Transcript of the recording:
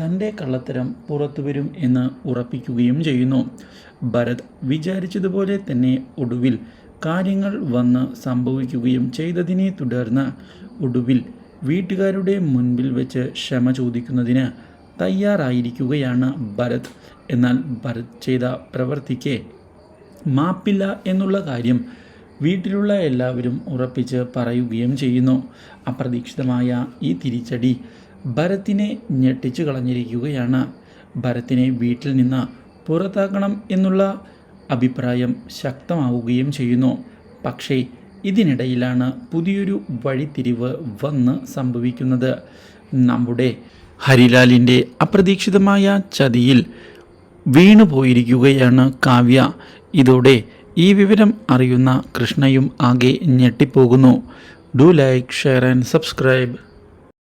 തന്റെ കള്ളത്തരം പുറത്തു വരും എന്ന് ഉറപ്പിക്കുകയും ചെയ്യുന്നു. ഭരത് വിചാരിച്ചതുപോലെ തന്നെ ഒടുവിൽ കാര്യങ്ങൾ വന്ന് സംഭവിക്കുകയും ചെയ്തതിനെ തുടർന്ന് ഒടുവിൽ വീട്ടുകാരുടെ മുൻപിൽ വെച്ച് ക്ഷമ ചോദിക്കുന്നതിന് തയ്യാറായിരിക്കുകയാണ് ഭരത്. എന്നാൽ ഭരത് ചെയ്ത പ്രവൃത്തിക്ക് മാപ്പില്ല എന്നുള്ള കാര്യം വീട്ടിലുള്ള എല്ലാവരും ഉറപ്പിച്ച് പറയുകയും ചെയ്യുന്നു. അപ്രതീക്ഷിതമായ ഈ തിരിച്ചടി ഭരത്തിനെ ഞെട്ടിച്ചു കളഞ്ഞിരിക്കുകയാണ്. ഭരത്തിനെ വീട്ടിൽ നിന്ന് പുറത്താക്കണം എന്നുള്ള അഭിപ്രായം ശക്തമാവുകയും ചെയ്യുന്നു. പക്ഷേ ഇതിനിടയിലാണ് പുതിയൊരു വഴിത്തിരിവ് വന്ന് സംഭവിക്കുന്നത്. നമ്മുടെ ഹരിലാലിന്റെ അപ്രതീക്ഷിതമായ ചതിയിൽ വീണു പോയിരിക്കുകയാണ് കാവ്യ. ഇതോടെ ഈ വിവരം അറിയുന്ന കൃഷ്ണയും ആകെ ഞെട്ടിപ്പോകുന്നു. Do like share and subscribe.